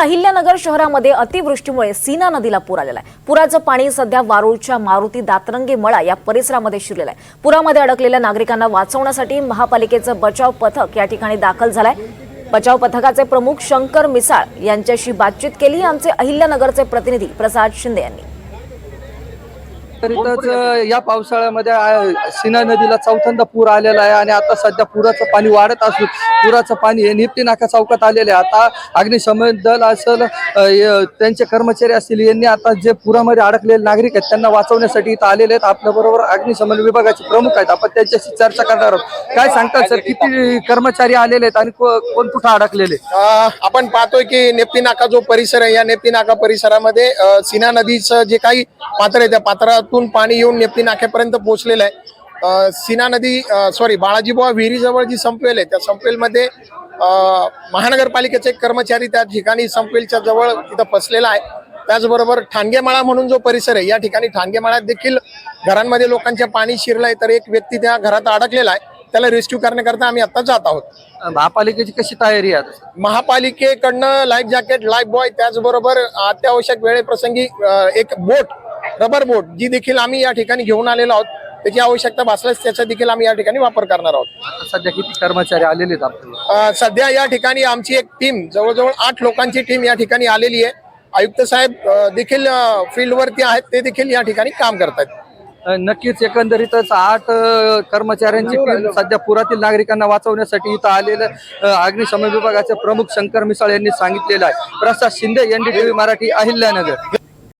अहिल्यानगर शहरामध्ये अतिवृष्टीमुळे सीना नदीला पूर आलेला आहे. पुराचं पाणी सध्या वारुळच्या मारुती दातरंगी मळा या परिसरामध्ये शिरलेलं आहे. पुरामध्ये अडकलेल्या नागरिकांना वाचवण्यासाठी महापालिकेचं बचाव पथक या ठिकाणी दाखल झालंय. बचाव पथकाचे प्रमुख शंकर मिसाळ यांच्याशी बातचीत केली. आमचे अहिल्यानगरचे प्रतिनिधी प्रसाद शिंदे यांनी. करीतच या पावसाळ्यामध्ये सीना नदीला चौथ्यांदा पूर आलेला आहे आणि आता सध्या पुराचं पाणी वाढत असून पुराचं पाणी हे निपटी नाका चौकात आलेले आहे. आता अग्निशमन दल असेल त्यांचे कर्मचारी असतील यांनी आता जे पुरामध्ये अडकलेले नागरिक आहेत त्यांना वाचवण्यासाठी इथं आलेले आहेत. आपल्या बरोबर अग्निशमन विभागाचे प्रमुख आहेत. आपण त्यांच्याशी चर्चा करणार आहोत. काय सांगतात सर किती कर्मचारी आलेले आहेत आणि कोण कुठं अडकलेले आपण पाहतोय की नेप्ती नाका जो परिसर आहे या नेप्ती नाका परिसरामध्ये सीना नदीचं जे काही पात्र आहे त्या पात्रातून पाणी येऊन नेप्ती नाक्यापर्यंत पोहोचलेलं आहे. सीना नदी सॉरी बाळाजीबुवा विहिरीजवळ जी संपवेल आहे त्या संपवेलमध्ये महानगरपालिकेचे कर्मचारी त्या ठिकाणी संपवेलच्या जवळ तिथं फसलेला आहे. त्याचबरोबर ठाणगेमाळा म्हणून जो परिसर आहे या ठिकाणी ठाणगेमाळ्यात देखील घरांमध्ये लोकांच्या पाणी शिरलंय. तर एक व्यक्ती त्या घरात अडकलेला आहे त्याला रेस्क्यू करण्याकरता आम्ही आता जात आहोत. महापालिकेची कशी तयारी आहे? महापालिकेकडनं लाईफ जॅकेट लाईफ बॉय त्याचबरोबर अत्यावश्यक वेळेप्रसंगी एक बोट रबर बोट जी देखील आम्ही या ठिकाणी घेऊन आलेलो आहोत त्याची आवश्यकता भासल्यास त्याचा देखील आम्ही या ठिकाणी वापर करणार आहोत. सध्या किती कर्मचारी आलेले आहेत सध्या या ठिकाणी आमची एक टीम जवळजवळ आठ लोकांची टीम या ठिकाणी आलेली आहे. आयुक्त साहेब देखील फील्डवरती आहेत ते देखील या ठिकाणी काम करतात नक्कीच एकंदरीतच आठ कर्मचाऱ्यांची टीम सध्या पुरातील नागरिकांना वाचवण्यासाठी इथं आलेलं अग्निशमन विभागाचे प्रमुख शंकर मिसाळ यांनी सांगितलेलं आहे. प्रसाद शिंदे एनडीटीव्ही मराठी अहिल्यानगर.